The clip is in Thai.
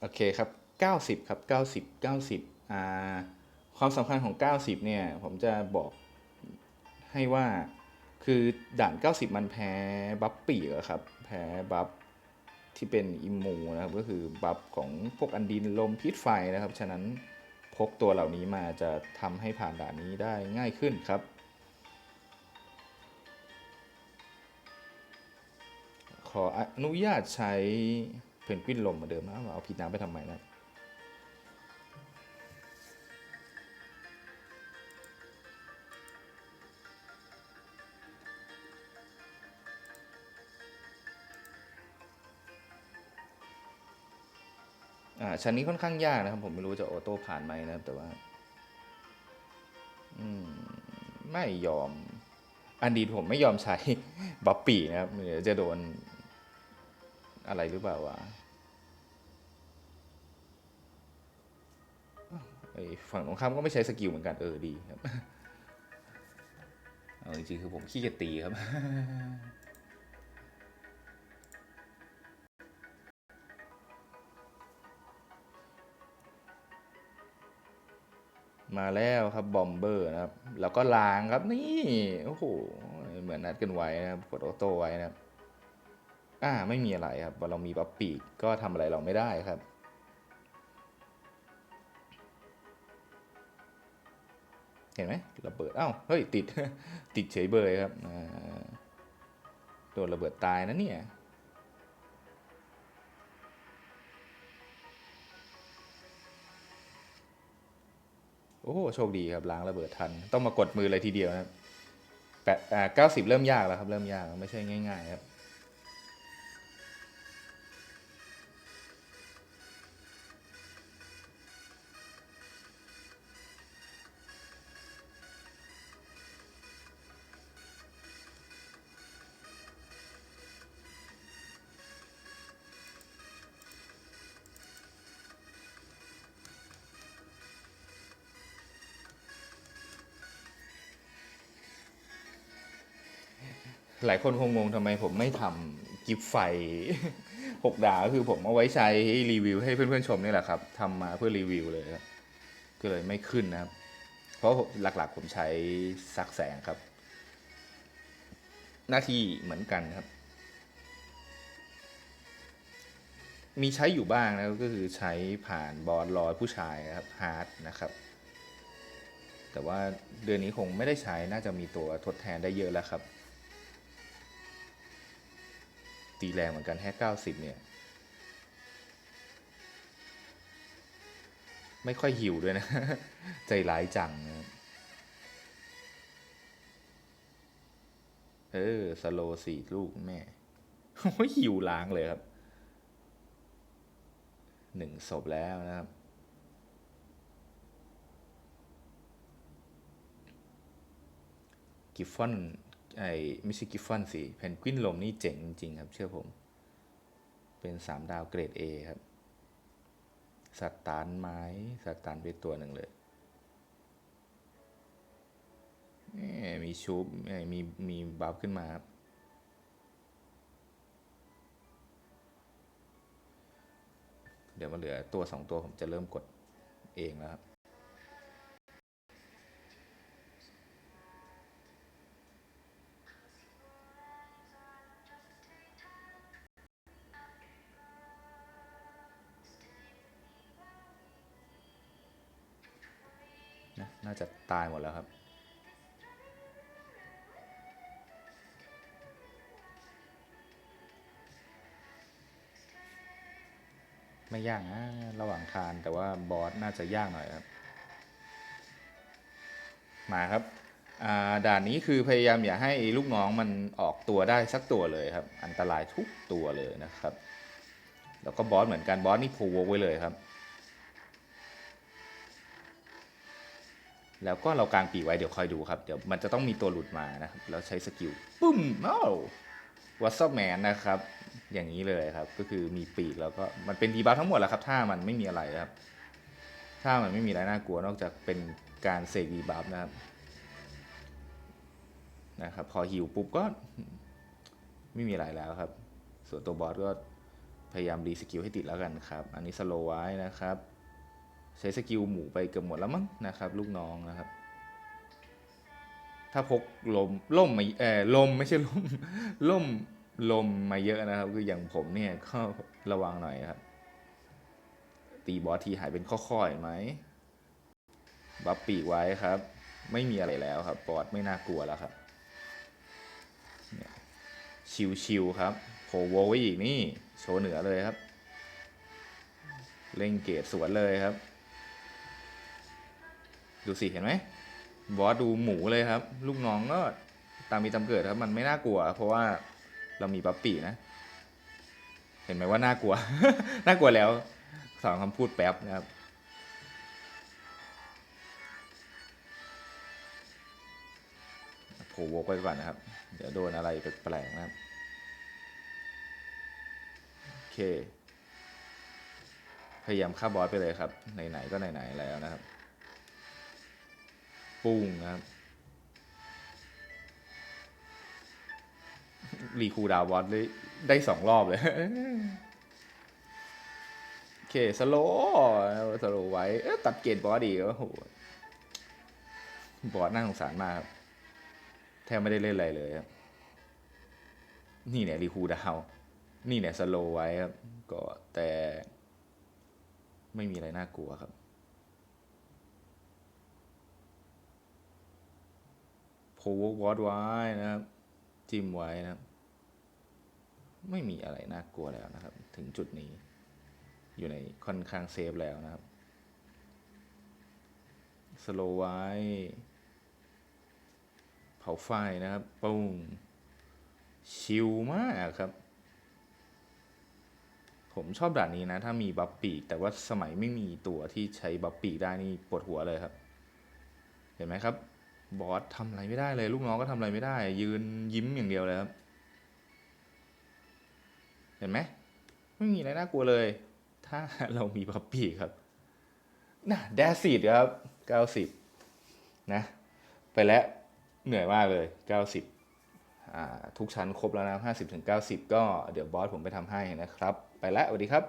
โอเคครับ 90 ครับ 90 90อ่าความสำคัญของ 90 เนี่ย ผมจะบอกให้ว่าคือด่าน 90 มันแพ้บัฟปีกครับ แพ้บัฟที่เป็นอิมูนะครับ ก็คือบัฟของพวกอันดินลมพิษไฟนะครับ ฉะนั้นพกตัวเหล่านี้มาจะทำให้ผ่านด่านนี้ได้ง่ายขึ้นครับ ขออนุญาตใช้ เพนกวินลมเหมาเดิมนะเอาผิดน้ำไปทำไมนะอ่าชั้นนี้ค่อนข้างยากนะครับ ผมไม่รู้จะออโต้ผ่านไหมนะครับ แต่ว่า อืม ไม่ยอม อันดีผมไม่ยอมใช้บัฟปี้นะครับเดี๋ยวจะโดน อะไรหรือเปล่าวะไอฝั่งตรงข้ามก็ไม่ใช้สกิลเหมือนกันเออดีครับเอาจริงๆคือผมขี้เกียจตีครับมาแล้วครับ บอมเบอร์นะครับ แล้วก็ล้างครับนี่ โอ้โห เหมือนนัดกันไว้นะครับ กดออโต้ไว้นะครับ อ่าไม่มีอะไรครับเรามีบัฟปีกก็ทำอะไรเราไม่ได้ครับ เห็นไหมระเบิดเอ้าเฮ้ยติดติดเฉยเบยครับอ่าโดนระเบิดตายนะเนี่ยโอ้โหโชคดีครับล้างระเบิดทัน ต้องมากดมือเลยทีเดียวนะครับแปดอ่าเก้าสิบเริ่มยากแล้วครับ เริ่มยากไม่ใช่ง่าย ๆ ครับ หลายคนคงงงทำไมผมไม่ทำกิฟไฟ หกดาวก็คือผมเอาไว้ใช้รีวิวให้เพื่อนๆชมนี่แหละครับทำมาเพื่อรีวิวเลยครับก็เลยไม่ขึ้นนะครับ เพราะหลักๆผมใช้ซักแสงครับ หน้าที่เหมือนกันครับ มีใช้อยู่บ้างนะก็คือใช้ผ่านบอลลอยผู้ชายครับฮาร์ดนะครับ แต่ว่าเดือนนี้คงไม่ได้ใช้น่าจะมีตัวทดแทนได้เยอะแล้วครับ ตีแรงเหมือนกันแค่เก้าสิบเนี่ย ไม่ค่อยหิวด้วยนะ ใจร้ายจังนะเออ สโลสี่ลูกแม่หิวล้างเลยครับ หนึ่งศพแล้วนะครับกิฟฟอน ไอ้ไม่ใช่กิฟฟอนสิเพนกวินลมนี่เจ๋งจริงๆครับ เชื่อผม เป็นสามดาวเกรด A ครับ สัตานไม้สัตานไปตัวหนึ่งเลยมีชูบมีมีบัฟขึ้นมาครับเดี๋ยวมาเหลือตัวสองตัวผมจะเริ่มกดเองแล้วครับ น่าจะตายหมดแล้วครับ ไม่ยากนะ ระหว่างทานแต่ว่าบอสน่าจะยากหน่อยครับ มาครับอ่าด่านนี้คือพยายามอย่าให้ลูกน้องมันออกตัวได้สักตัวเลยครับ อันตรายทุกตัวเลยนะครับ แล้วก็บอสเหมือนกันบอสนี่ผูกไว้เลยครับ แล้วก็เรากางปีกไว้เดี๋ยวคอยดูครับ เดี๋ยวมันจะต้องมีตัวหลุดมานะครับ แล้วใช้สกิลปุ้มอ้าววัตเซอร์แมนนะครับ อย่างนี้เลยครับ ก็คือมีปีกแล้วก็มันเป็นดีบัฟทั้งหมดแหล้วครับ ถ้ามันไม่มีอะไรครับ ถ้ามันไม่มีอะไรน่ากลัวนอกจากเป็นการเสกดีบัฟนะครับ นะครับ พอฮิวปุ๊บก็ไม่มีอะไรแล้วครับ ส่วนตัวบอสก็พพยายามรีสกิลให้ติดแล้วกันครับ อันนี้สโลไว้นะครับ ใช้สกิลหมูไปเกือบหมดแล้วมั้งนะครับ ลูกน้องนะครับ ถ้าพกลมล่มมาเออลมไม่ใช่ลมล่มลมมาเยอะนะครับ คืออย่างผมเนี่ยก็ระวังหน่อยครับ ตีบอสทีหายเป็นข้อๆเห็นไหมบัฟปีกไว้ครับ ไม่มีอะไรแล้วครับบอสไม่น่ากลัวแล้วครับชิวๆครับโผล่โวไว้อีกนี่ โชว์เหนือเลยครับ เล่งเกตสวนเลยครับ ดูสิเห็นไหมบอสดูหมูเลยครับ ลูกน้องก็ตามมีตามเกิดครับ มันไม่น่ากลัว เพราะว่าเรามีบัฟปีนะ เห็นไหมว่าน่ากลัว น่ากลัวแล้วสองคำพูดแป๊บนะครับโผล่วกไปก่อนนะครับ เดี๋ยวโดนอะไรแปลกๆนะครับ โอเค พยายามฆ่าบอสไปเลยครับ ไหนๆก็ไหนๆแล้วนะครับ ปุ้งครับรีคูดาวน์บอสได้ได้สองรอบเลย โอเค สโลสโลไว้ ตัดเกตบอสดีโอ้โห บอสน่าสงสารมากครับ แทบไม่ได้เล่นอะไรเลยครับ นี่เนี่ยรีคูดาวน์นี่เนี่ยสโลไว้ครับ ก็แต่ไม่มีอะไรน่ากลัวครับ โพวกวอดไว้นะครับ จิ้มไว้นะครับ ไม่มีอะไรน่ากลัวแล้วนะครับ ถึงจุดนี้ อยู่ในค่อนข้างเซฟแล้วนะครับสโลไว้ เผาไฟนะครับ ปุ้ง ชิลมากครับ ผมชอบด่านนี้นะ ถ้ามีบัฟปีก แต่ว่าสมัยไม่มีตัวที่ใช้บัฟปีกได้นี่ปวดหัวเลยครับ เห็นไหมครับ บอสทำอะไรไม่ได้เลย ลูกน้องก็ทำอะไรไม่ได้ ยืนยิ้มอย่างเดียวเลยครับ เห็นไหมไม่มีอะไรน่ากลัวเลย ถ้าเรามีบัฟปีกครับน่ะแดซีดครับเก้าสิบนะ ไปแล้วเหนื่อยมากเลยเก้าสิบอ่าทุกชั้นครบแล้วนะห้าสิบถึงเก้าสิบก็เดี๋ยวบอสผมไปทำให้นะครับ ไปแล้วสวัสดีครับ